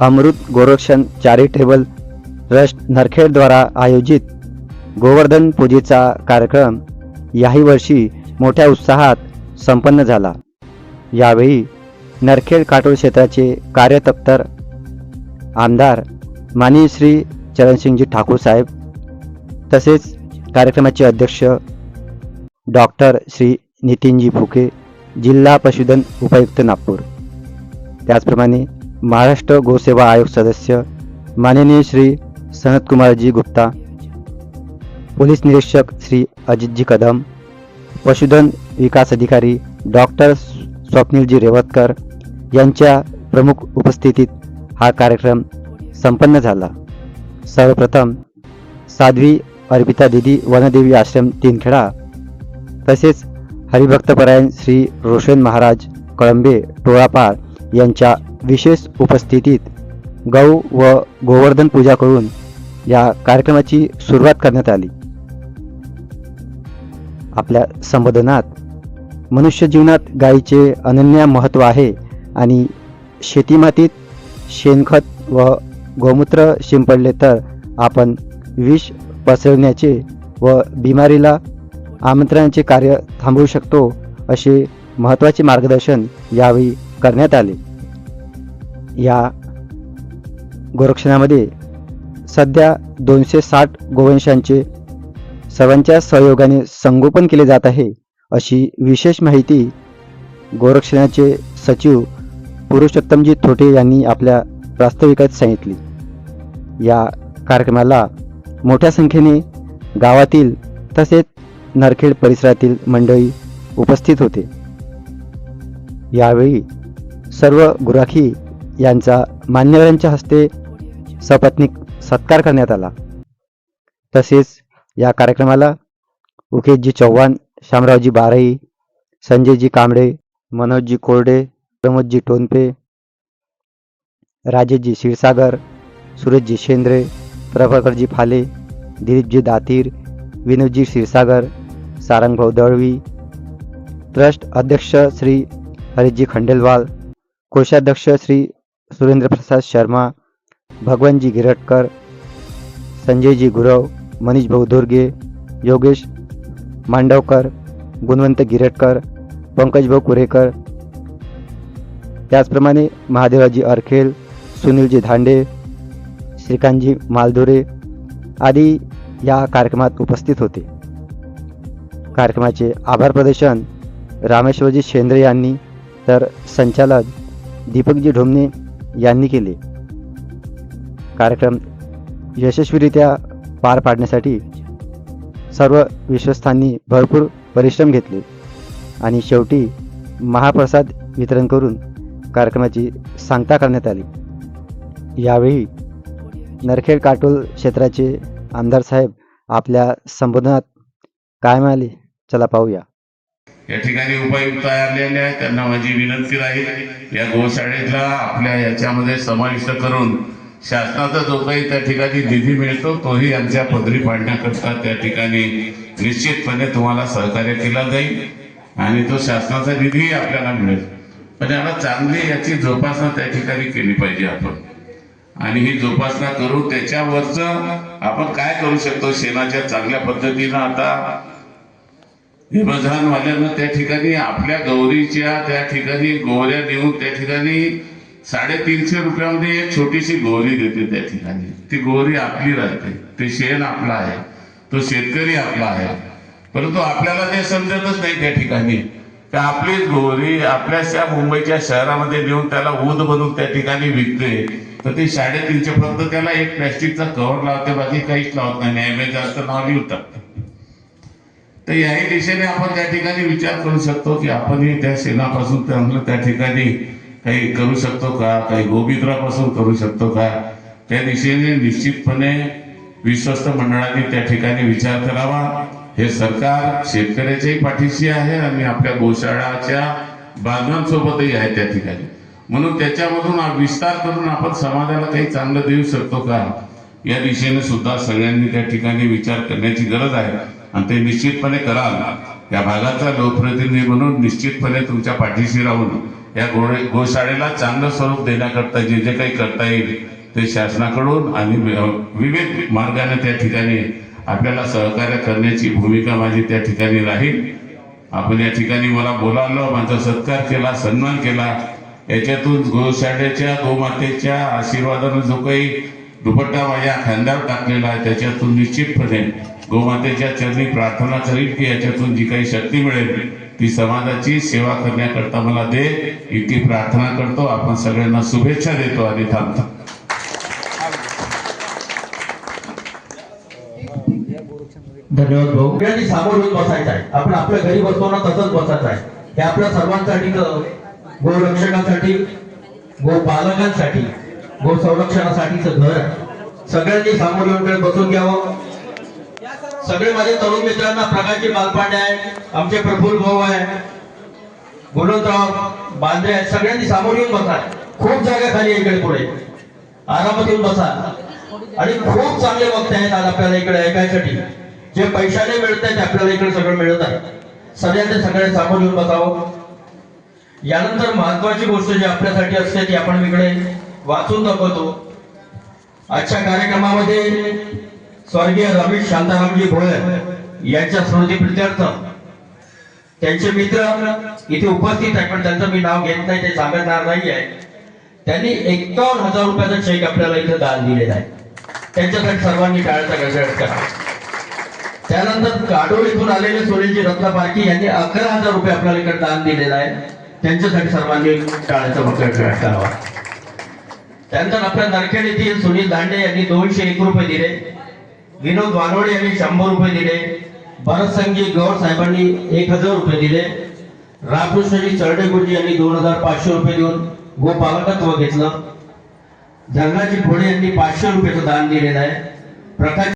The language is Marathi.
अमृत गोरक्षण चॅरिटेबल ट्रस्ट नरखेडद्वारा आयोजित गोवर्धन पूजेचा कार्यक्रम याही वर्षी मोठ्या उत्साहात संपन्न झाला. यावेळी नरखेड काटोल क्षेत्राचे कार्यतप्तर आमदार माननीय श्री चरणसिंगजी ठाकूर साहेब तसेच कार्यक्रमाचे अध्यक्ष डॉक्टर श्री नितीनजी फुके जिल्हा पशुधन उपायुक्त नागपूर. त्याचप्रमाणे महाराष्ट्र गोसेवा आयोग सदस्य माननीय श्री सनतकुमारजी गुप्ता पोलीस निरीक्षक श्री अजितजी कदम पशुधन विकास अधिकारी डॉक्टर स्वप्नीलजी रेवतकर यांच्या प्रमुख उपस्थितीत हा कार्यक्रम संपन्न झाला. सर्वप्रथम साध्वी अर्पिता दिदी वनदेवी आश्रम तीनखेडा तसेच हरिभक्तपरायण श्री रोशन महाराज कळंबे टोळापार यांच्या विशेष उपस्थितीत गौ व गोवर्धन पूजा करून या कार्यक्रमाची सुरुवात करण्यात आली. आपल्या संबोधनात मनुष्य जीवनात गायीचे अनन्य महत्त्व आहे आणि शेतीमातीत शेणखत व गोमूत्र शिंपडले तर आपण विष पसरण्याचे व बिमारीला आमंत्रणाचे कार्य थांबवू शकतो असे महत्त्वाचे मार्गदर्शन यावेळी करण्यात आले. या गोरक्षणामध्ये सध्या दोनशे साठ गोवंशांचे सर्वांच्या सहयोगाने संगोपन केले जात आहे अशी विशेष माहिती गोरक्षणाचे सचिव पुरुषोत्तमजी थोटे यांनी आपल्या प्रास्ताविकात सांगितली. या कार्यक्रमाला मोठ्या संख्येने गावातील तसेच नरखेड परिसरातील मंडळी उपस्थित होते. यावेळी सर्व गुराखी यांचा मान्यवरांच्या हस्ते सपत्नीक सत्कार करण्यात आला. तसेच या कार्यक्रमाला उकेशजी चव्हाण शामरावजी बारई संजयजी कांबळे मनोजजी कोरडे प्रमोदजी टोनपे राजेशजी क्षीरसागर सुरेशजी शेंद्रे प्रभाकरजी फाले दिलीपजी दातीर विनोदजी क्षीरसागर सारंगभाऊ दळवी ट्रस्ट अध्यक्ष श्री हरिजी खंडेलवाल कोषाध्यक्ष श्री सुरेंद्रप्रसाद शर्मा भगवानजी गिरटकर संजयजी गुरव मनीष भाऊ दुर्गे योगेश मांडवकर गुणवंत गिरटकर पंकजभाऊ कुरेकर. त्याचप्रमाणे महादेवाजी अरखेल सुनीलजी धांडे श्रीकांतजी मालधुरे आदी या कार्यक्रमात उपस्थित होते. कार्यक्रमाचे आभार प्रदर्शन रामेश्वरजी शेंद्रे यांनी तर संचालक दीपकजी ढोमणे यांनी केले. कार्यक्रम यशस्वीरित्या पार पाडण्यासाठी सर्व विश्वस्थांनी भरपूर परिश्रम घेतले आणि शेवटी महाप्रसाद वितरण करून कार्यक्रमाची सांगता करण्यात आली. यावेळी नरखेड काटोल क्षेत्राचे आमदार साहेब आपल्या संबोधनात काय म्हणाले चला पाहूया. या ठिकाणी उपायुक्त आलेले आहेत. त्यांना माझी विनंती राहील या गोशाळेला आपल्या याच्यामध्ये समाविष्ट करून शासनाचा जो काही त्या ठिकाणी निधी मिळतो तोही आमच्या पदरी पाडण्याकरता त्या ठिकाणी निश्चितपणे तुम्हाला सहकार्य केला जाईल आणि तो शासनाचा निधीही आपल्याला मिळेल. पण याला चांगली याची जोपासना त्या ठिकाणी केली पाहिजे आपण. आणि ही जोपासना करू त्याच्यावरचं आपण काय करू शकतो शेणाच्या चांगल्या पद्धतीनं आता वाल्यांना त्या ठिकाणी आपल्या गौरीच्या त्या ठिकाणी गोवऱ्या देऊन त्या ठिकाणी साडेतीनशे रुपयामध्ये एक छोटीशी गोवरी देते त्या ठिकाणी. ती गोवरी आपली राहते. ते शेण आपला आहे. तो शेतकरी आपला आहे. परंतु आपल्याला ते समजतच नाही त्या ठिकाणी. तर आपलीच गोवरी आपल्याच्या मुंबईच्या शहरामध्ये नेऊन त्याला ऊद बनवून त्या ठिकाणी विकते. तर ते साडेतीनशे पर्यंत त्याला एक प्लॅस्टिकचा कव्हर लावते. बाकी काहीच लावत नाही. ॲमेझॉनचं नाव लिहू टाकतं तर याही दिशेने आपण त्या ठिकाणी विचार करू शकतो की आपणही त्या शेणापासून चांगलं त्या ठिकाणी काही करू शकतो का? काही गोमित्रापासून करू शकतो का? त्या दिशेने निश्चितपणे विश्वस्त मंडळाने त्या ठिकाणी विचार करावा. हे सरकार शेतकऱ्याच्याही पाठीशी आहे आणि आपल्या गोशाळाच्या बांधवांसोबतही आहे त्या ठिकाणी. म्हणून त्याच्यामधून विस्तार करून आपण समाजाला काही चांगलं देऊ शकतो का? या दिशेने सुद्धा सगळ्यांनी त्या ठिकाणी विचार करण्याची गरज आहे. आणि ते निश्चितपणे कराल. या भागाचा लोकप्रतिनिधी म्हणून निश्चितपणे तुमच्या पाठीशी राहून या गोळे गोशाळेला चांगलं स्वरूप देण्याकरता जे जे काही करता येईल ते शासनाकडून आणि विविध मार्गाने त्या ठिकाणी आपल्याला सहकार्य करण्याची भूमिका माझी त्या ठिकाणी राहील. आपण या ठिकाणी मला बोलावलं माझा सत्कार केला सन्मान केला. याच्यातून गोशाळेच्या गोमातेच्या आशीर्वादानं जो काही दुपट्टा माझ्या खांद्यावर टाकलेला आहे त्याच्यातून निश्चितपणे गोमातेच्या चरणी प्रार्थना करीन की याच्यातून जी काही शक्ती मिळेल ती समाजाची सेवा करण्याकरता मला दे. इतकी प्रार्थना करतो. आपण सगळ्यांना शुभेच्छा देतो आणि थांबतो. धन्यवाद भाऊ. सगळ्यांनी सामोर येऊन बसायचं आहे. आपण आपल्या घरी बसतो ना तसंच बसायचं आहे. हे आपल्या सर्वांसाठी गोरक्षकांसाठी गो पालकांसाठी गो संरक्षणासाठीचं घर आहे. सगळ्यांनी सामोर येऊन वेळ बसून घ्यावं. सगळे माझे तरुण मित्रांना प्रकाशजी मालपांडे आहे आमचे प्रफुल्ल भाऊ आहे गुणवंतराव बांद्रे आहेत सगळ्यांनी सामोर येऊन बसा. खूप जागा खाली इकडे पुढे. आरामात येऊन बसा. आणि खूप चांगले वक्त आहेत आज आपल्याला इकडे ऐकायसाठी. जे पैशाने मिळत आहेत ते आपल्याला इकडे सगळं मिळत आहे. सगळ्यांनी सगळे सामोर येऊन बसावं. यानंतर महत्वाची गोष्ट जी आपल्यासाठी असते ती आपण इकडे वाचून दाखवतो. आजच्या कार्यक्रमामध्ये स्वर्गीय रमेश शांतारामजी भोळे यांच्या स्मृतीप्रित्यर्थ त्यांचे मित्र इथे उपस्थित आहे पण त्यांचं मी नाव घेत नाही ते सांगणार नाही आहे त्यांनी एकावन्न हजार रुपयाचा चेक आपल्याला इथे दान दिलेला आहे. त्यांच्यासाठी सर्वांनी टाळाचा गजर करा. त्यानंतर काडोळ इथून आलेले सुनीलजी रत्ना पारखी यांनी अकरा हजार रुपये आपल्याला इकडे दान दिलेलं आहे. त्यांच्यासाठी सर्वांनी टाळाचा बकर करावा त्यानंतर आपल्या नरखेड येथील सुनील दांडे यांनी दोनशे एक रुपये दिले. विनोद वानवडे यांनी शंभर रुपये दिले. भरत संघी गौड साहेबांनी एक हजार रुपये दिले. रामकृष्णजी चरडेगुरुजी यांनी दोन हजार पाचशे रुपये देऊन गोपालकत्व घेतलं. धर्माजी भोळे यांनी पाचशे रुपयाचं दान दिलेलं आहे. प्रकाश